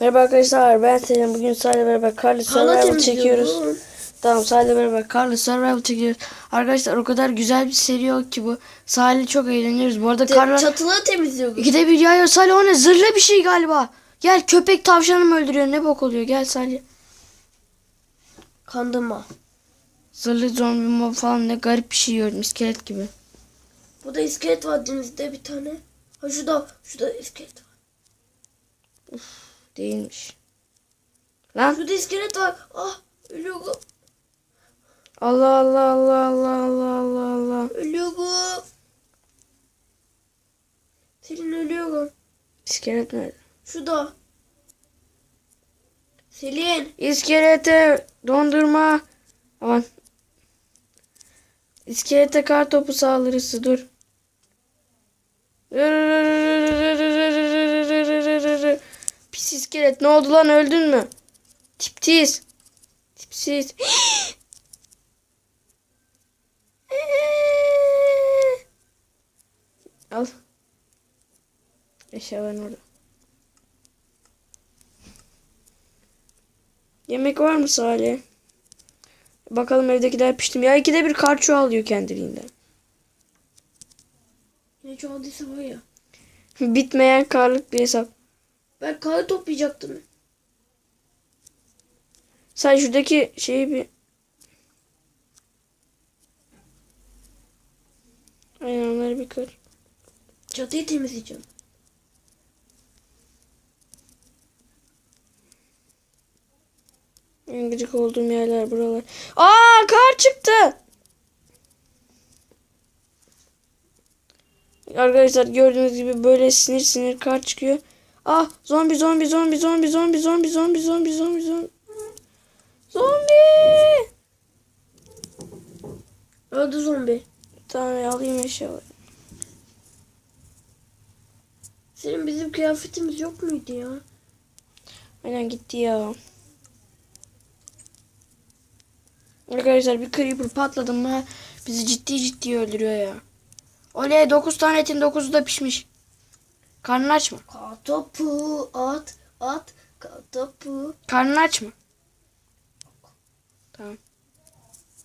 Merhaba arkadaşlar ben Selim. Bugün sizlerle beraber Carly Survival çekiyoruz. Tamam sizlerle beraber Carly Survival çekiyoruz. Arkadaşlar o kadar güzel bir seri yok ki bu. Sahilde çok eğleniyoruz. Bu arada karlar Çatıları temizliyor. ikide bir yağıyor. Salih o ne zırhlı bir şey galiba. Gel köpek tavşanı mı öldürüyor ne bok oluyor gel Salih. Kandırma. Zırhlı zombi mob falan ne garip bir şey gördüm iskelet gibi. Burada iskelet var denizde bir tane. Ha şurada, şurada iskelet var. Değilmiş. Lan Şurada iskelet var. Ah ölüyorum. Allah Allah Allah Allah Allah Allah Allah. Ölüyorum. Selin ölüyorum. İskelet nerede? Şurada. Selin. İskelete dondurma. Aman. İskelete kar topu saldırısı dur. Pis iskelet ne oldu lan öldün mü? Tipsiz. Tipsiz. Al. Eşyaların orada. Yemek var mı Salih? Bakalım evdekiler pişti mi? Ya ikide bir kar çoğalıyor kendiliğinden. Ne çoğaldıysa var ya. Bitmeyen karlık bir hesap. Ben karı toplayacaktım. Sen şuradaki şeyi bir... Aynen onları bir kır. Çatıyı temizleyeceğim. En gıcık olduğum yerler buralar. Aa kar çıktı. Arkadaşlar gördüğünüz gibi böyle sinir sinir kar çıkıyor. Ah zombi zombi zombi zombi zombi zombi zombi zombi zombi zombi. Zombi. Öldü zombi. Tamam alayım eşyaları. Senin bizim kıyafetimiz yok muydu ya? Aynen gitti ya. Arkadaşlar bir creeper patladı mı bizi ciddi ciddi öldürüyor ya. Oley 9 tane etin 9'u da pişmiş. Karnın aç mı? Kartopu at at kartopu. Karnın aç mı? Tamam.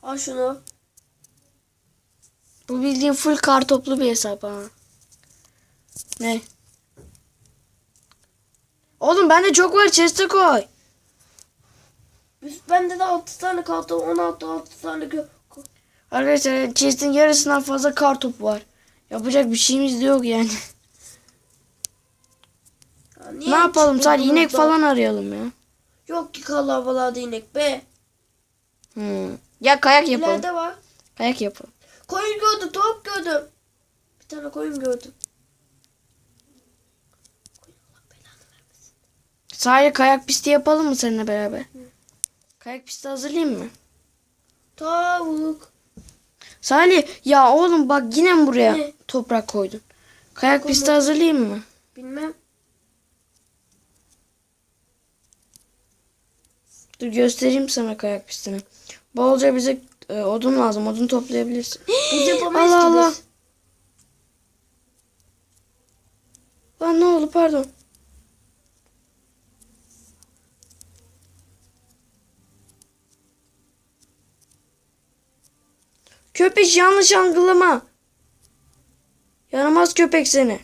Al şunu. Bu bildiğin full kartoplu bir hesap ha. Ne? Oğlum bende çok var chest'e koy. Bende de 6 tane kartop 16 6 tane Arkadaşlar chest'in yarısından fazla kartop var. Yapacak bir şeyimiz de yok yani. Niye ne yapalım sadece inek falan arayalım ya. Yok ki kalabalığa inek be. Hmm. Ya kayak yapalım. İleride var. Kayak yapalım. Koyun gördüm tavuk gördüm. Bir tane koyun gördüm. Sahile kayak pisti yapalım mı seninle beraber? Kayak pisti hazırlayayım mı? Tavuk. Salih ya oğlum bak yine mi buraya Ne? toprak koydun? Kayak Koymadım. pisti hazırlayayım mı? Bilmem. Dur göstereyim sana kayak pistini. Bolca bize e, odun lazım. Odun toplayabilirsin. Biz yapamayız Allah Allah. Lan ne oldu pardon. Köpek yanlış algılama. Yaramaz köpek seni.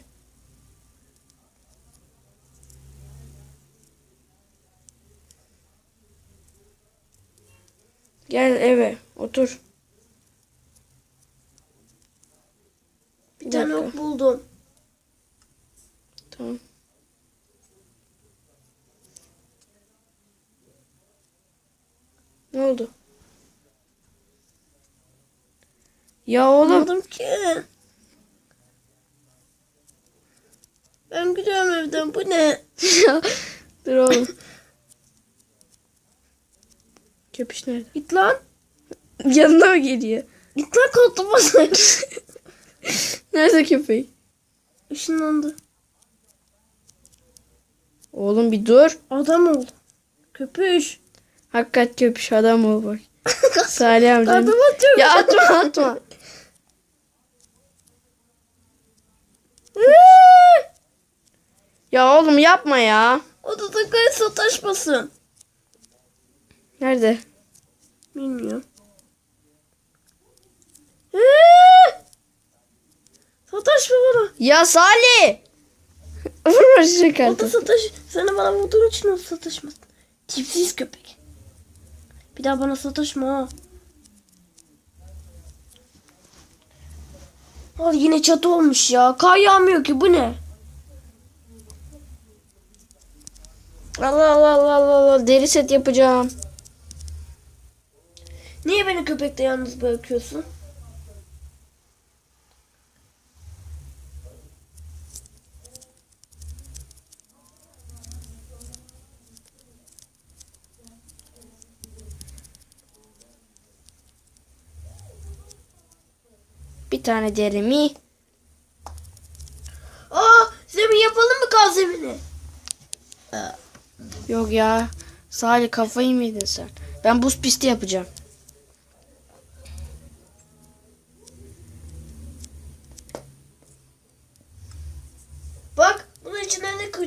Gel eve otur. Bir tane dakika. ok buldum. Tamam. Ne oldu? Ya oğlum. Anladım ki. Ben gidiyorum evden. Bu ne? Dur oğlum. Köpüş nerede? Git lan. Yanına mı geliyor? Git lan koltuğuma. Nerede köpek? Işınlandı. Oğlum bir dur. Adam ol. Köpüş. Hakikat köpüş adam ol bak. Salih amca. Adım atıyorum. Ya atma atma. Ya oğlum yapma ya. O da sakın sataşmasın. Nerede? Bilmiyorum. Eee! Sataşma bana. Ya Salih! Vurma şu O da kartı. sataş. Sen de bana vurduğun için o sataşmasın. Tipsiz köpek. Bir daha bana sataşma ha. Al yine çatı olmuş ya. Kar yağmıyor ki bu ne? Allah Allah Allah Allah Allah deri set yapacağım. Niye beni köpekte yalnız bırakıyorsun? Bir tane derimi. Aa zemin yapalım mı kaz zemini? Yok ya. Salih kafayı mı yedin sen? Ben buz pisti yapacağım. Bak bunun içinden ne kıl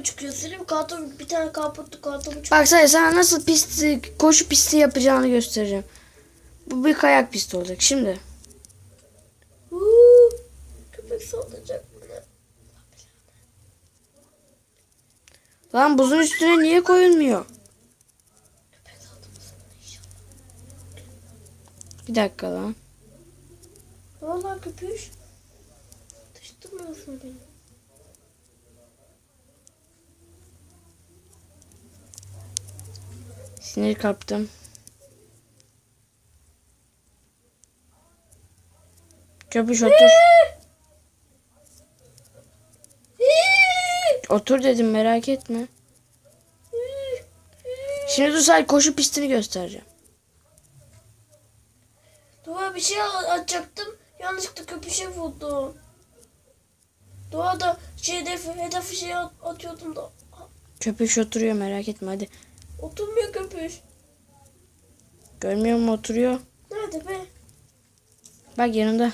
karton bir tane kaputlu kartopu çıkıyor. Bak Salih sana nasıl pisti, koşu pisti yapacağını göstereceğim. Bu bir kayak pisti olacak şimdi. Huu, köpek saldıracak bana. Lan buzun üstüne niye koyulmuyor? Bir dakika lan. Valla köpüş. Taşıtmıyorsun beni. Sinir kaptım. Köpüş otur. Otur dedim merak etme. Şimdi dur sadece koşu pistini göstereceğim. Doğa bir şey atacaktım. Yanlışlıkla köpüşe vurdum. Doğada şey hedef, hedef şey at- atıyordum da. Köpüş oturuyor merak etme hadi. Oturmuyor köpüş. Görmüyor musun oturuyor? Nerede be? Bak yanında.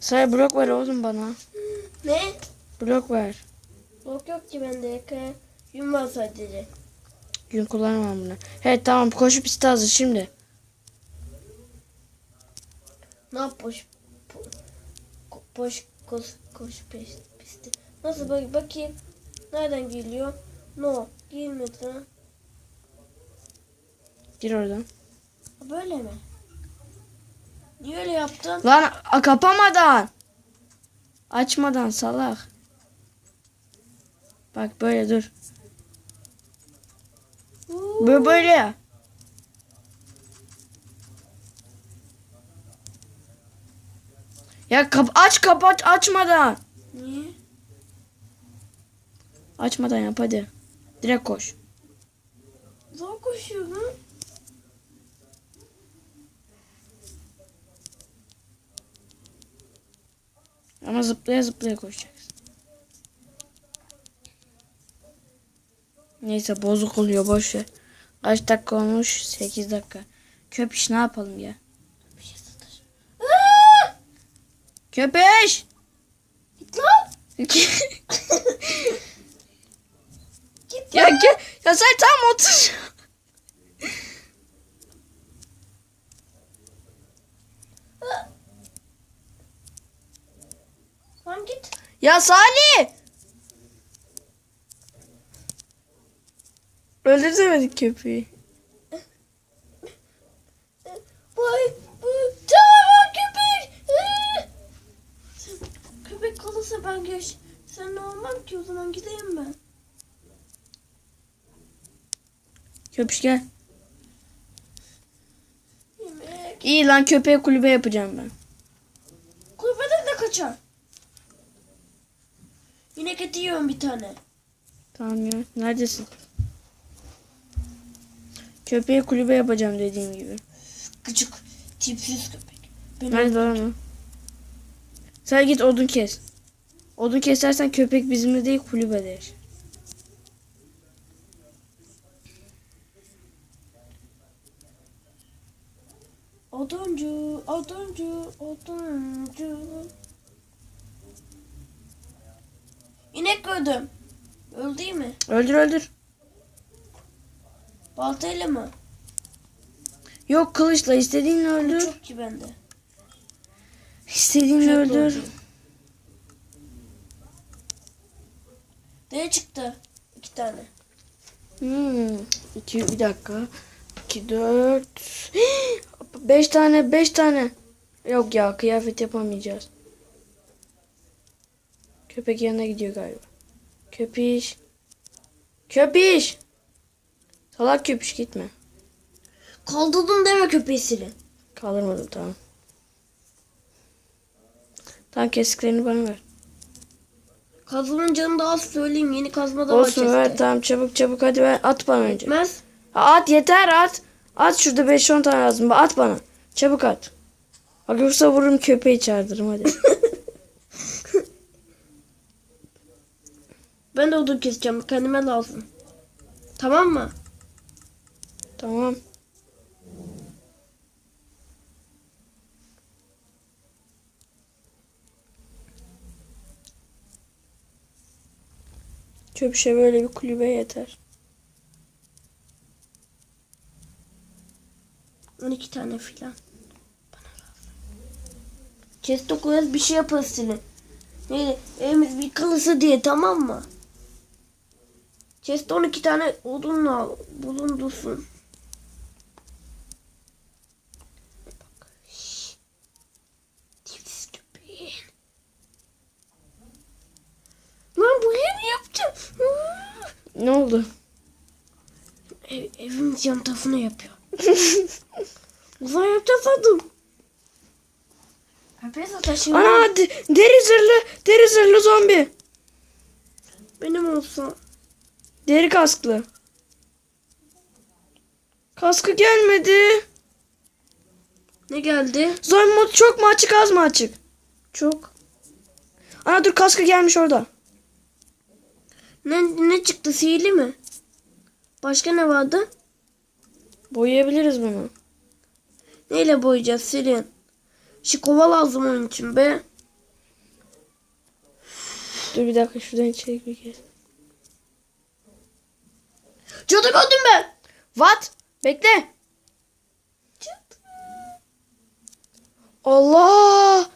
Say blok ver oğlum bana. Ne? Blok ver. Yok yok ki bende. Yün var sadece. Gün kullanamam bunu. Evet tamam koşu pisti hazır şimdi. Ne yap boş boş koş koş peş, pisti. Nasıl bak bakayım. Nereden geliyor? No. Girmedi. Gir oradan. Böyle mi? Niye öyle yaptın? Lan a- kapamadan. Açmadan salak. Bak böyle dur. Huu. Böyle böyle ya. Ya kap aç kapat açmadan. Niye? Açmadan yap hadi. Direkt koş. Zor koşuyorum. Ama zıplaya zıplaya koşacaksın. Neyse bozuk oluyor boş ver. Kaç dakika olmuş? 8 dakika. Köpüş ne yapalım ya? Satır. Köpüş! Git lan. Ya, gel, ya sen tam otur. Lan git. Ya Salih! Öldüremedik köpeği. Vay bu canavar köpek. Ee! Köpek kalırsa ben geç. Sen ne olmam ki o zaman gideyim ben. Köpüş gel. Yemek. İyi lan köpeğe kulübe yapacağım ben. Kulübeden de kaçar. Yine eti yiyorum bir tane. Tamam ya. Neredesin? Köpeğe kulübe yapacağım dediğim gibi. Gıcık. Tipsiz köpek. Ben Nerede lan o? Sen git odun kes. Odun kesersen köpek bizimle değil kulübede yaşar. Oduncu, oduncu, oduncu. öldüremedim. Öldü değil mi? Öldür öldür. Baltayla mı? Yok kılıçla istediğinle Bu öldür. çok ki bende. İstediğinle Kürekle öldür. öldüreyim. Ne çıktı? İki tane. Hmm. İki, bir dakika. İki, dört. Beş tane, beş tane. Yok ya kıyafet yapamayacağız. Köpek yanına gidiyor galiba. Köpiş. Köpiş. Salak köpiş gitme. Kaldırdım deme köpeğisini. Kaldırmadım tamam. Tamam kesiklerini bana ver. Kazmanın canını da az söyleyeyim. Yeni kazma da Olsun var ver chest'te. tamam çabuk çabuk hadi ver at bana önce. Etmez. At yeter at. At şurada 5-10 tane lazım. At bana. Çabuk at. Bak yoksa vururum köpeği çağırdırırım hadi. Ben de odun keseceğim. Kendime lazım. Tamam mı? tamam. Köpüşe böyle bir kulübe yeter. 12 tane filan. Chest'e koyarız bir şey yaparız seni. Neydi? Evimiz bir kalısı diye tamam mı? Chest'te 12 tane odunla bulundursun. Lan bu evi yapacağım. Ne oldu? Ev, evimiz yan tarafına yapıyor. Uzay yapacağız sandım. Ana de- deri zırhlı, deri zırhlı zombi. benim olsa. Deri kasklı. Kaskı gelmedi. Ne geldi? Zombi modu çok mu açık az mı açık? Çok. Ana dur kaskı gelmiş orada. Ne, ne çıktı? Sihirli mi? Başka ne vardı? Boyayabiliriz bunu. Neyle boyayacağız Selin? Şu kova lazım onun için be. Dur bir dakika şuradan içeri bir gel. Cadı gördüm ben. What? Bekle. Allah.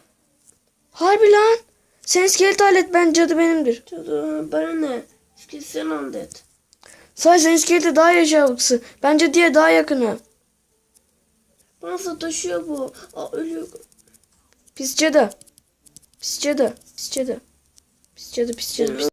Harbi lan. Sen iskelet alet ben cadı benimdir. Cadı bana ne? Eski sen al dedi. Sadece sen iskelete daha yaşayalıksın. Bence diye daha yakını. Bana sataşıyor bu. Aa, ölüyor. Pis cadı. Pis cadı. Pis cadı. Pis cadı pis cadı pis